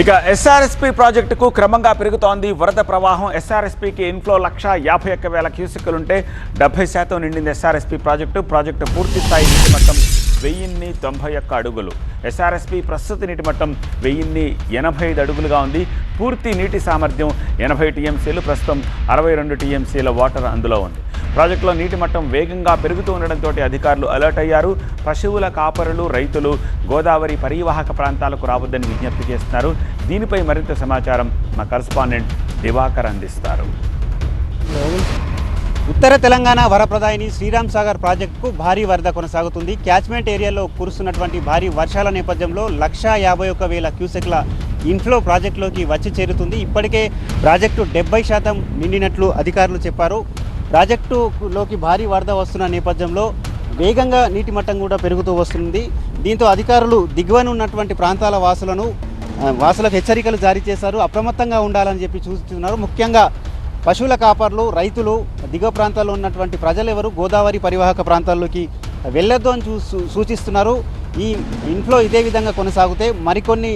ఇక ఎస్ఆర్ఎస్పీ ప్రాజెక్టుకు క్రమంగా పెరుగుతోంది వరద ప్రవాహం. ఎస్ఆర్ఎస్పీకి ఇన్ఫ్లో లక్ష యాభై ఒక్క వేల క్యూసెక్కులుంటే డెబ్బై శాతం నిండింది ఎస్ఆర్ఎస్పీ ప్రాజెక్టు. ప్రాజెక్టు పూర్తి స్థాయి నీటి మట్టం వెయ్యిన్ని తొంభై ఒక్క అడుగులు. ఎస్ఆర్ఎస్పి ప్రస్తుత నీటి మట్టం వెయ్యిన్ని ఎనభై ఐదు అడుగులుగా ఉంది. పూర్తి నీటి సామర్థ్యం ఎనభై టీఎంసీలు ప్రస్తుతం అరవై రెండు టీఎంసీల వాటర్ అందులో ఉంది. ప్రాజెక్టులో నీటి మట్టం వేగంగా పెరుగుతూ ఉండడంతో అధికారులు అలర్ట్ అయ్యారు. పశువుల కాపరులు రైతులు గోదావరి పరివాహక ప్రాంతాలకు రావద్దని విజ్ఞప్తి చేస్తున్నారు. దీనిపై మరింత సమాచారం మా కరస్పాండెంట్ దివాకర్ అందిస్తారు. ఉత్తర తెలంగాణ వరప్రదాయిని శ్రీరామ్ సాగర్ ప్రాజెక్టుకు భారీ వరద కొనసాగుతుంది. క్యాచ్మెంట్ ఏరియాలో కురుస్తున్నటువంటి భారీ వర్షాల నేపథ్యంలో లక్షా యాభై ఒక్క వేల క్యూసెక్ల ఇన్ఫ్లో ప్రాజెక్టులోకి వచ్చి చేరుతుంది. ఇప్పటికే ప్రాజెక్టు డెబ్బై శాతం నిండినట్లు అధికారులు చెప్పారు. ప్రాజెక్టులోకి భారీ వరద వస్తున్న నేపథ్యంలో వేగంగా నీటి మట్టం కూడా పెరుగుతూ వస్తుంది. దీంతో అధికారులు దిగువన ఉన్నటువంటి ప్రాంతాల వాసులను వాసులకు హెచ్చరికలు జారీ చేశారు. అప్రమత్తంగా ఉండాలని చెప్పి చూస్తున్నారు. ముఖ్యంగా పశువుల కాపర్లు రైతులు దిగువ ప్రాంతాల్లో ఉన్నటువంటి ప్రజలెవరు? గోదావరి పరివాహక ప్రాంతాల్లోకి వెళ్ళొద్దు అని సూచిస్తున్నారు. ఈ ఇంట్లో ఇదే విధంగా కొనసాగితే మరికొన్ని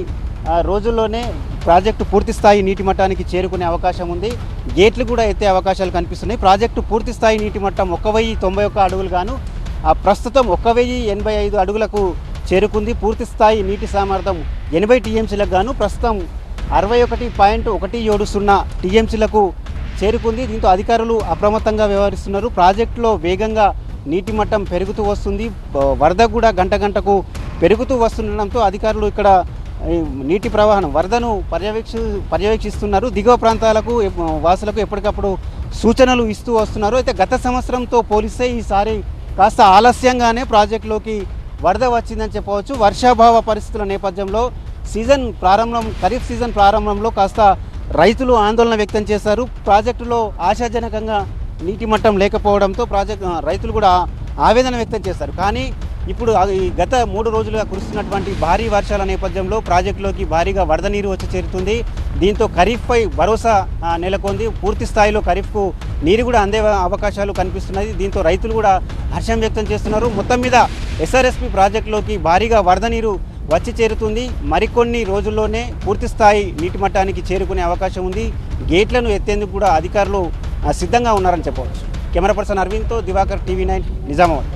రోజుల్లోనే ప్రాజెక్టు పూర్తి స్థాయి నీటి మట్టానికి చేరుకునే అవకాశం ఉంది. గేట్లు కూడా ఎత్తే అవకాశాలు కనిపిస్తున్నాయి. ప్రాజెక్టు పూర్తి స్థాయి నీటి మట్టం ఒక వెయ్యి తొంభై ఒక్క అడుగులు గాను ఆ ప్రస్తుతం ఒక వెయ్యి ఎనభై ఐదు అడుగులకు చేరుకుంది. పూర్తి స్థాయి నీటి సామర్థ్యం ఎనభై టీఎంసీలకు గాను ప్రస్తుతం అరవై ఒకటి పాయింట్ ఒకటి ఏడు సున్నా టీఎంసీలకు చేరుకుంది. దీంతో అధికారులు అప్రమత్తంగా వ్యవహరిస్తున్నారు. ప్రాజెక్టులో వేగంగా నీటి మట్టం పెరుగుతూ వస్తుంది. వరద కూడా గంట గంటకు పెరుగుతూ వస్తుండడంతో అధికారులు ఇక్కడ నీటి ప్రవాహం వరదను పర్యవేక్షి పర్యవేక్షిస్తున్నారు. దిగువ ప్రాంతాలకు వాసులకు ఎప్పటికప్పుడు సూచనలు ఇస్తూ వస్తున్నారు. అయితే గత సంవత్సరంతో పోలిస్తే ఈసారి కాస్త ఆలస్యంగానే ప్రాజెక్టులోకి వరద వచ్చిందని చెప్పవచ్చు. వర్షాభావ పరిస్థితుల నేపథ్యంలో సీజన్ ప్రారంభం ఖరీఫ్ సీజన్ ప్రారంభంలో కాస్త రైతులు ఆందోళన వ్యక్తం చేశారు. ప్రాజెక్టులో ఆశాజనకంగా నీటి మట్టం లేకపోవడంతో ప్రాజెక్ట్ రైతులు కూడా ఆవేదన వ్యక్తం చేశారు. కానీ ఇప్పుడు ఈ గత మూడు రోజులుగా కురుస్తున్నటువంటి భారీ వర్షాల నేపథ్యంలో ప్రాజెక్టులోకి భారీగా వరద నీరు వచ్చి చేరుతుంది. దీంతో ఖరీఫ్పై భరోసా నెలకొంది. పూర్తి స్థాయిలో ఖరీఫ్కు నీరు కూడా అందే అవకాశాలు కనిపిస్తున్నాయి. దీంతో రైతులు కూడా హర్షం వ్యక్తం చేస్తున్నారు. మొత్తం మీద ఎస్ఆర్ఎస్పి ప్రాజెక్టులోకి భారీగా వరద నీరు వచ్చి చేరుతుంది. మరికొన్ని రోజుల్లోనే పూర్తి స్థాయి నీటి మట్టానికి చేరుకునే అవకాశం ఉంది. గేట్లను ఎత్తేందుకు కూడా అధికారులు సిద్ధంగా ఉన్నారని చెప్పవచ్చు. కెమెరా పర్సన్ అరవింద్తో దివాకర్ టీవీ నైన్ నిజామాబాద్.